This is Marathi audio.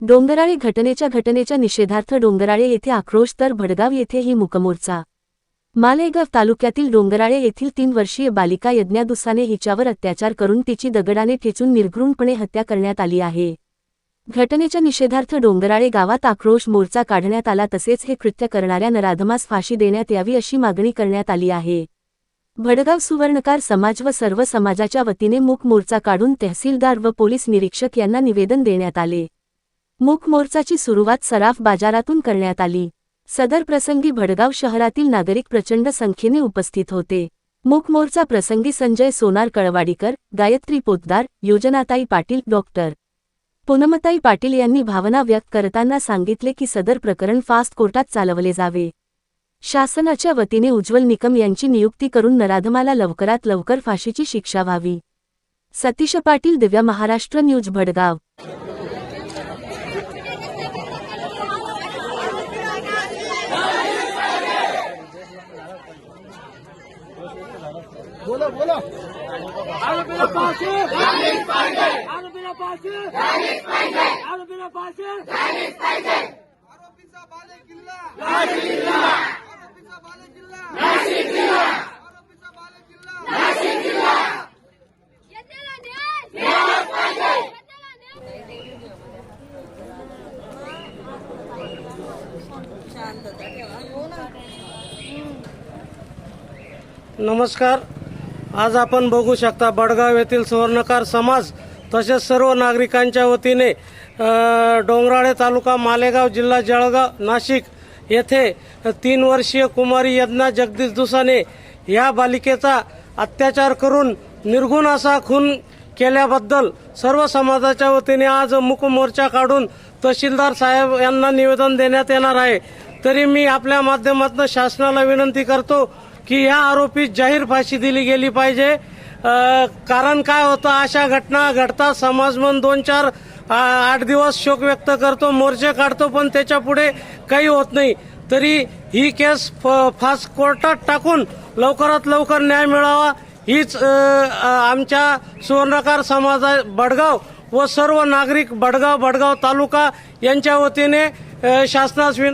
डोंगराळे घटनेच्या घटनेच्या निषेधार्थ डोंगराळे येथे आक्रोश तर भडगाव येथे ही मुकमोर्चा. मालेगाव तालुक्यातील डोंगराळे येथील तीन वर्षीय बालिका यज्ञादुसाने हिच्यावर अत्याचार करून तिची दगडाने ठेचून निर्घृणपणे हत्या करण्यात आली आहे. घटनेच्या निषेधार्थ डोंगराळे गावात आक्रोश मोर्चा काढण्यात आला तसेच हे कृत्य करणाऱ्या नराधमास फाशी देण्यात यावी अशी मागणी करण्यात आली आहे. भडगाव सुवर्णकार समाज व सर्व समाजाच्या वतीने मूक मोर्चा काढून तहसीलदार व पोलीस निरीक्षक यांना निवेदन देण्यात आले. मूक मोर्चाची सुरुवात सराफ बाजारातून करण्यात आली. सदर प्रसंगी भडगाव शहरातील नागरिक प्रचंड संख्येने उपस्थित होते. मूक मोर्चा प्रसंगी संजय सोनार कळवाडीकर गायत्री पोतदार योजनाताई पाटील डॉक्टर पूनमताई पाटील यांनी भावना व्यक्त करताना सांगितले की सदर प्रकरण फास्ट कोर्टात चालवले जावे. शासनाच्या वतीने उज्ज्वल निकम यांची नियुक्ती करून नराधमाला लवकरात लवकर फाशीची शिक्षा व्हावी. सतीश पाटील दिव्या महाराष्ट्र न्यूज भडगाव. बोलो बोलो. आरोपीला फाशी. आरोपीला फाशी. आरोपीला फाशी. आरोपीचा बाले किल्ला. आरोपीचा बाले किल्ला आरोपीचा बाले किल्ला येत्याला न्याय येत्याला न्याय नमस्कार. आज आपण बघू शकता बडगाव येथील सुवर्णकार समाज तसेच सर्व नागरिकांच्या वतीने डोंगराळे तालुका मालेगाव जिल्हा जळगाव नाशिक येथे तीन वर्षीय कुमारी यज्ञा जगदीश दुसाने या बालिकेचा अत्याचार करून निर्गुण असा खून केल्याबद्दल सर्व समाजाच्या वतीने आज मुक मोर्चा काढून तहसीलदार साहेब यांना निवेदन देण्यात येणार आहे. तरी मी आपल्या माध्यमातून शासनाला विनंती करतो की या आरोपीत जाहीर फाशी दिली गेली पाहिजे. कारण काय होतं अशा घटना घडतात. समाज म्हणून दोन चार आठ दिवस शोक व्यक्त करतो मोर्चे काढतो पण त्याच्या पुढे काही होत नाही. तरी ही केस फ- फास्ट कोर्टात टाकून लवकरात लवकर न्याय मिळावा. हीच आमच्या सुवर्णकार समाजा बडगाव व सर्व नागरिक बडगाव बडगाव तालुका यांच्या वतीने शासनास विन